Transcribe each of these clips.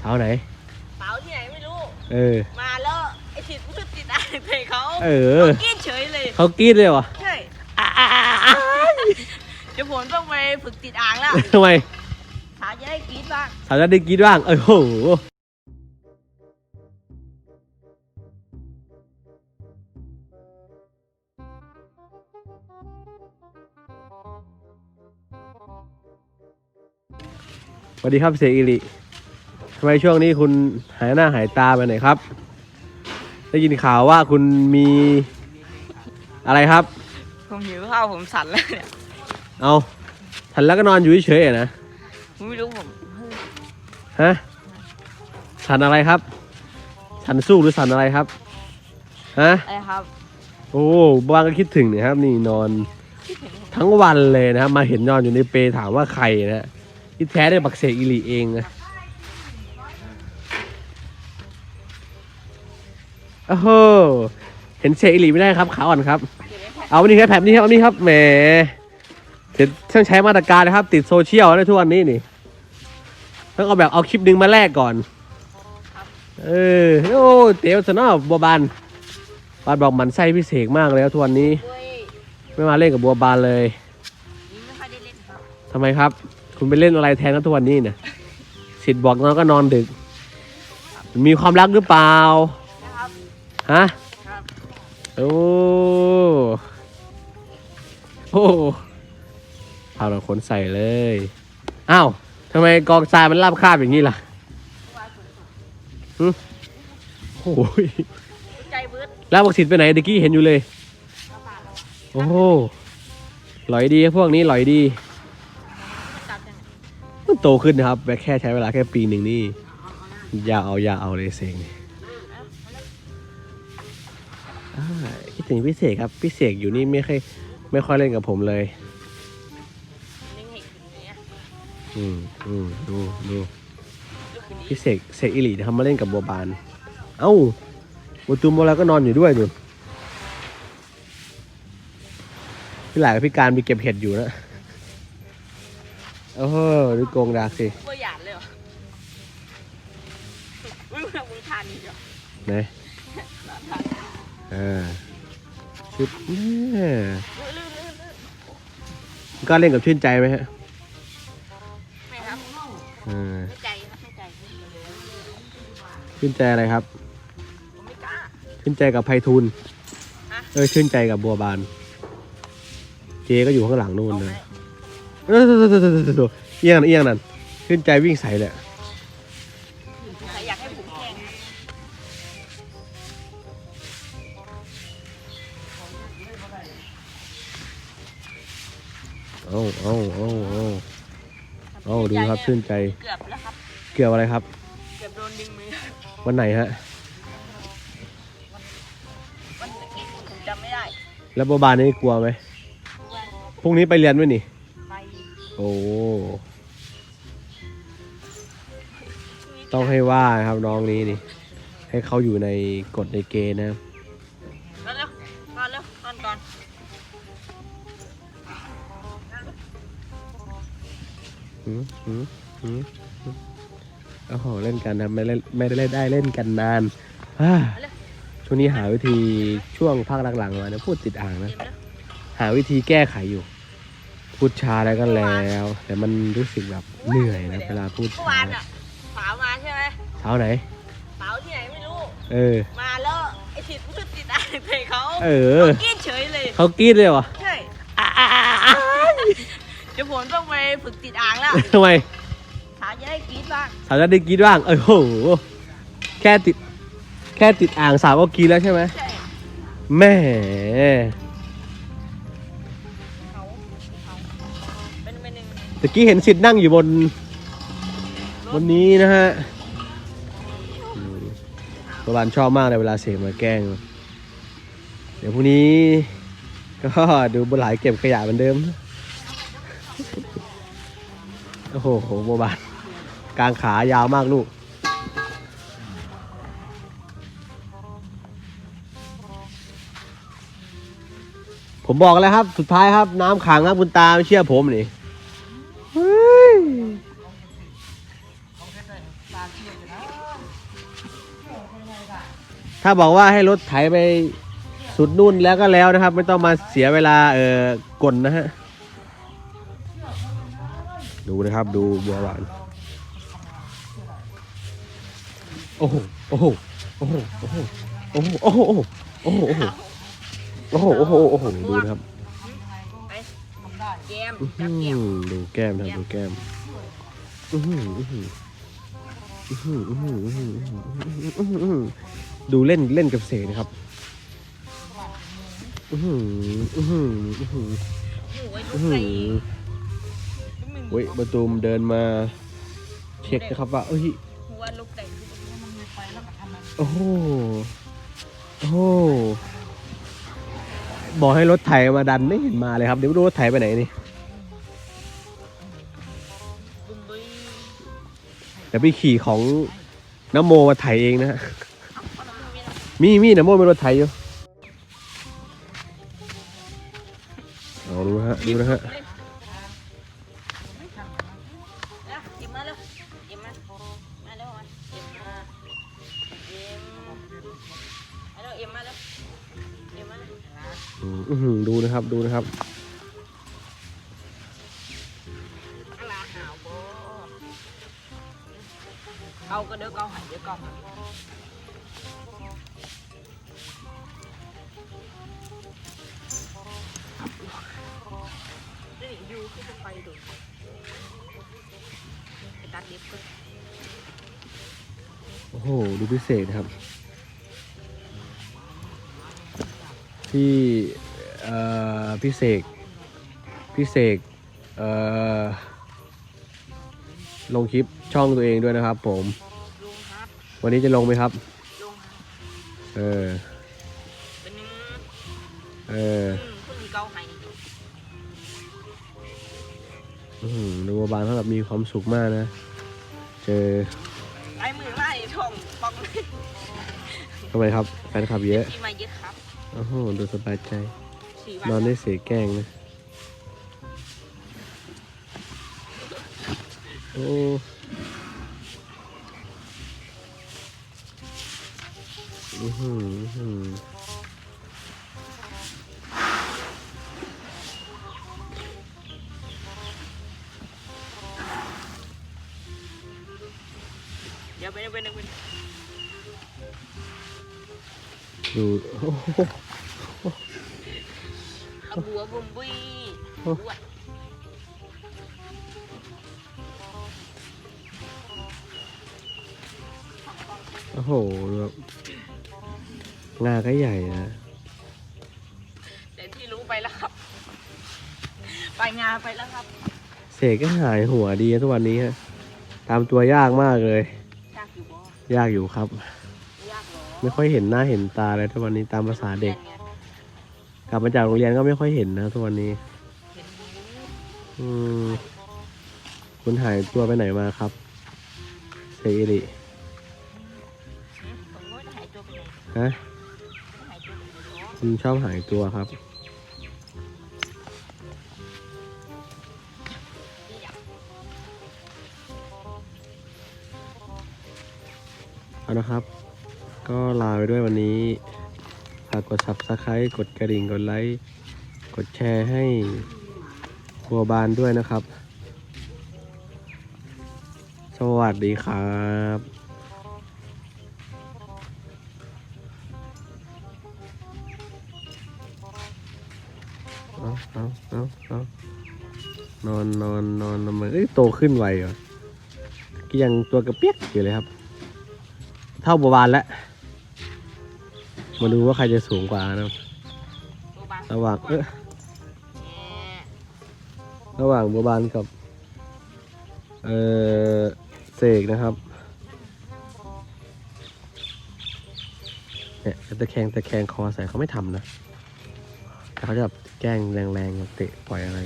เช้าไหนเปล่าที่ไหนไม่รู้ เออ มาแล้วไอ้ติดมือติดอ่างใส่เขาเออกินเฉยเลย เขากรีดเลยวะใช่เดี๋ยวผมต้องไปฝึกติดอ่างแล้วทำไมสาวจะได้กรีดบ้างสาวจะได้กรีดบ้างเออโหสวัสดีครับเสกอิริ ทำไมช่วงนี้คุณหายหน้าหายตาไปไหนครับ ได้ยินข่าวว่าคุณมีอะไรครับ ผมหิวข้าวผมสั่นแล้วเนี่ยเอาทันแล้วก็นอนอยู่เฉยๆอะนะผมไม่รู้ผมฮะสันอะไรครับสันสู้หรือสันอะไรครับฮะอะไรครับ โอ้บางก็คิดถึงเนี่ยครับ นี่นอน ทั้งวันเลยนะครับมาเห็นนอนอยู่ในเปรถามว่าใครนะฮะที่แท้ได้บักเสกอิลีเองนะ โอ้โหเห็นเสกอิลีไม่ได้ครับขาอ่อนครับ เอาวันนี้ครับแผบนี้ครับเอานี้ครับแหมเดี๋ยวต้องใช้มาตรการนะครับ ติดโซเชียลนะทุกวันนี้นี่ต้องเอาแบบเอาคลิปหนึ่งมาแลกก่อนเออโอ้เตียวสนอบัวบานบานบอกหมันไส้พิเศษมากเลยครับทุกวันนี้ ไม่มาเล่นกับบัวบานเลยนี่ไมครับทำไมครับ คุณไปเล่นอะไรแทนกันทุกวันนี้เนี่ยสิทธิ์บอกนอนก็นอนดึก มีความรักหรือเปล่า ฮะครับโอ้โอ้พาเราขนใส่เลยอ้าวทำไมกองทรายมันราบคาบอย่างนี้ล่ะหึโอ้ยใจเบิร์ดแล้วบักสิทธิ์ไปไหนเด็กกี้เห็นอยู่เลยกระบาดโอ้โหหลอยดีพวกนี้หลอยดีจับยังไงมันโตขึ้นนะครับแต่แค่ใช้เวลาแค่ปีหนึ่งนี่ อย่าเอาอย่าเอาเลยเสงนี่ อ่าคิดถึงพี่เสกครับพี่เสกอยู่นี่ไม่ค่อยไม่ค่อยเล่นกับผมเลยนิ่งเห็นอยู่เนี่ยอืมอืมดูดูลูกคืนนี้พี่เสกเสกอิลิทำมาเล่นกับบัวบาน เอ้าบัวตูมบัวแล้วก็นอนอยู่ด้วยดูพี่หลายกับพี่การมีเก็บเห็ดอยู่นะโอ้โหดูโกงดากสิ ตัวหยาดเลยเหรออุ้ยมึงทานอีกเหรอ ไหนเออชุดเนี่ยลื่นลื่นลื่นลื่นก็เล่นกับชื่นใจไหมฮะไม่ครับเออไม่ใจครับไม่ใจชื่นใจอะไรครับ ผมไม่กล้า ชื่นใจกับไพฑูรย์ฮะ เออชื่นใจกับบัวบาน เจก็อยู่ข้างหลังนู่นเอาเลไหมยเออเอียงนั่นเอียงนั่นชื่นใจวิ่งใส่เลย เอาเอาเอาเอาเอาดูครับชื่นใจ เกือบแล้วครับ เกี่ยวอะไรครับ เกือบโดนดึงมือวันไหนฮะ วันไหนผมจำไม่ได้แล้วบัวบานนี่กลัวไหมวันพรุ่งนี้ไปเรียนไหมนี่ ไปโอ้ต้องให้ว่าครับน้องนี้นี่ ให้เขาอยู่ในกฎในเกณฑ์นะครับ หืมหืมหืมหืมโอ้โหเล่นกันนะไม่เล่นไม่ได้เล่นได้เล่นกันนานอ่าช่วงนี้หาวิธีช่วงภาคหลังๆมานะพูดติดอ่างนะเดี๋ยวนะหาวิธีแก้ไขอยู่ พูดช้าแล้วก็แล้ว แต่มันรู้สึกแบบเหนื่อยนะเวลาพูดเมื่อช้าวานอะสาวมาใช่ไหมเช้าไหนสาวที่ไหนไม่รู้ เออ มาแล้วไอ้ติดมือติดอ่างใส่เขาเออกินเฉยเลยเขากรีดเลยวะ แล้วทำไมสาวจะได้กรีดบ้างสาวจะได้กรีดบ้างเออโหแค่ติด แค่ติดอ่างสาวก็กรีดแล้วใช่ไหมใช่แหม่เขาเขาเป็นเป็นหนึ่งตะกี้เห็นสิทธิ์นั่งอยู่บน บนนี้นะฮะอืมประบานชอบมากเลยเวลาเสกมาแกล้ง เดี๋ยวพรุ่งนี้ ก็ดูบนหลายเก็บขยะเหมือนเดิม โอ้โหโบบานกลางขายาวมากลูก ผมบอกแล้วครับ สุดท้ายครับ น้ำขังครับคุณตาไม่เชื่อผมนี่ถ้าบอกว่าให้รถไถไปสุดนู่นแล้วก็แล้วนะครับ ไม่ต้องมาเสียเวลาเออกลนนะฮะ ดูนะครับ ดูบัวหวาน โอ้โห โอ้โห โอ้โห โอ้โห โอ้โห โอ้โห โอ้โห โอ้โห โอ้โห โอ้โห โอ้โห ดูนะครับไปแก้มอื้อจับหืแก้มอดูแก้มนะครับดูแก้มอื้อหืออื้อหืออื้อหืออื้อหืออื้อหืออื้อหืออื้อหืออื้อหือดูเล่นเล่นกับเสกนะครับอื้อหืออื้อหืออื้อหือ เว้ยประตูมเดินมาเช็คนะครับว่าเอ้ยหัวลูกใส่โอ้โหโอ้โหบอกให้รถไถมาดันไม่เห็นมาเลยครับ เดี๋ยวรู้รถไถไปไหนนี่เดี๋ยวไปขี่ของน้ำโมมาไถเองนะฮะมันมีน้ำมีมีนรถไถอยู่เอาดูนะฮะดูนะฮะ เอ็มมาแล้วเอ็มมาแล้วอืมอื้อหือดูนะครับดูนะครับอะไรหาวบ่เอาก็เดี๋ยวเกาหันเดี๋ยวเกาหันนี่อยู่คือจะไปดูไปตัดเล็บก็โอ้โห ดูพิเศษนะครับ ที่เอ่อพิเศษพิเศษเอ่อลงคลิปช่องตัวเองด้วยนะครับ ผมลุงครับวันนี้จะลงไหมครับลุงครับเออเป็นนึงเอออืมคุณมีเกาหันอื้อหือดูว่าบานเขาแบบมีความสุขมากนะ เจอไอ้มือไล่ท่องปองเลยทำไมครับแฟนคลับเยอะที่มาเยอะครับ โอ้โห ดูสบายใจ สี่นอวันนได้เสียแกล้งนะ โอ้ อื้อหืออื้อหือ ดูโอ้โหเอาบัวบุ้มบุ้ยโอ้บวชโอ้โหแบบงาก็ใหญ่นะแต่ที่รู้ไปแล้วครับ ไปงานไปแล้วครับ เสกก็หายหัวดีนะทุกวันนี้ฮะ ตามตัวยากมากเลย ยากอยู่บ่ยากอยู่ครับยากเหรอ ไม่ค่อยเห็นหน้าเห็นตาเลยทุกวันนี้ตามภาษาเด็ก กลับมาจากโรงเรียนก็ไม่ค่อยเห็นนะทุกวันนี้ อืมคุณหายตัวไปไหนมาครับเซอิริฮะคุณชอบหายตัวครับเอานะครับ ก็ลาไปด้วยวันนี้ ฝากกด subscribe กดกระดิ่ง กดไลค์ กดแชร์ให้บัวบานด้วยนะครับ สวัสดีครับเอาเอาเอาเอานอนนอนนอนทำไมเอ้ยโตขึ้นไวเหรอก็ยังตัวกระเปียกอยู่เลยครับ เท่าบัวบานแล้ว มาดูว่าใครจะสูงกว่านะครับระหว่างเออระหว่างบัวบานกับ เออเสกนะครับเนี่ยตะแคงตะแคงคอใส่เขาไม่ทำนะแต่เขาจะแบบแกล้งแรงๆเตะปล่อยอะไร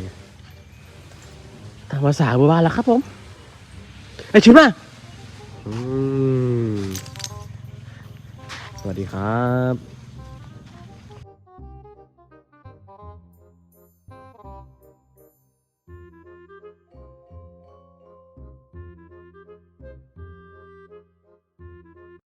ตามภาษาบัวบานแล้วครับผมไอชุดมาอืม วัสดีครับ